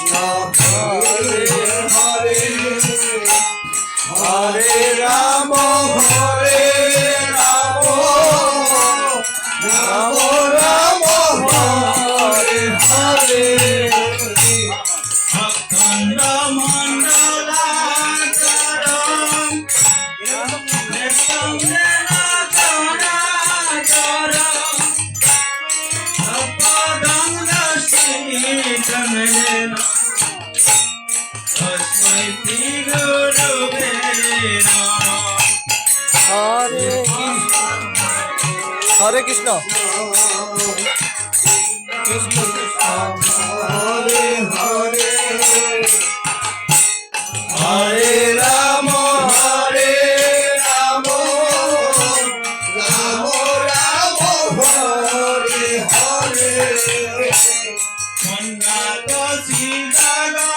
কৃষ্ণ হরে হরে হরে রাম হরে রাম রাম রাম হরে হরে। অখণ্ড মণ্ডলাচরণ হরে কৃষ্ণ। কৃষ্ণ কৃষ্ণ হরে হরে হরে রাম হরে রাম রাম রাম হরে হরে মন্নাত শ্রীজগন্নাথ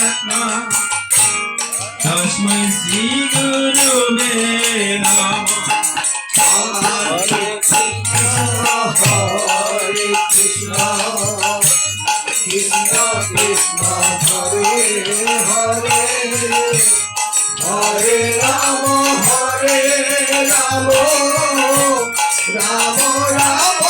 সর্বভূতাত্মা তস্मै শ্রীগুরুবে নমঃ হরে কৃষ্ণ হরে কৃষ্ণ কৃষ্ণ কৃষ্ণ হরে হরে হরে রাম হরে রাম রাম রাম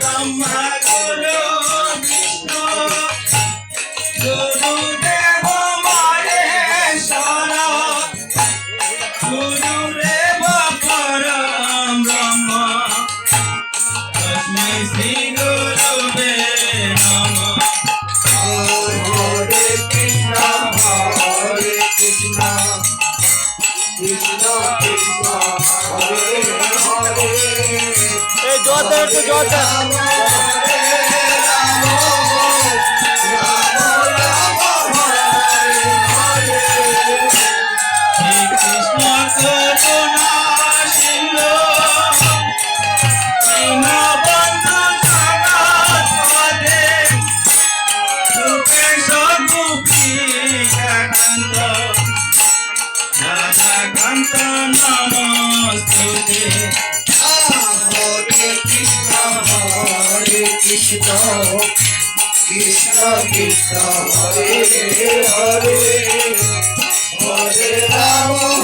রাম এই জোর দেন একটু নমস্তুতে কৃষ্ণ কৃষ্ণ কৃষ্ণ হরে হরে। হরে রাম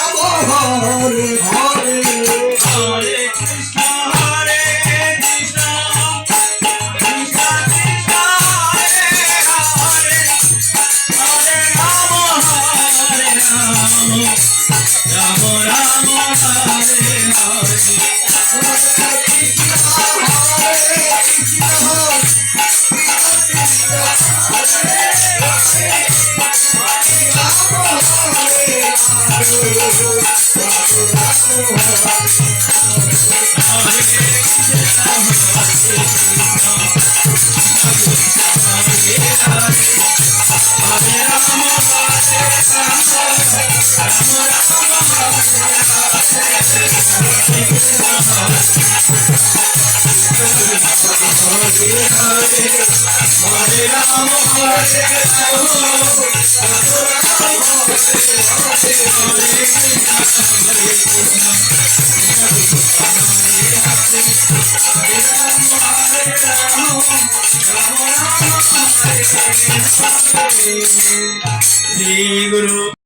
হরে কৃষ্ণ হরে কৃষ্ণ হরে হরে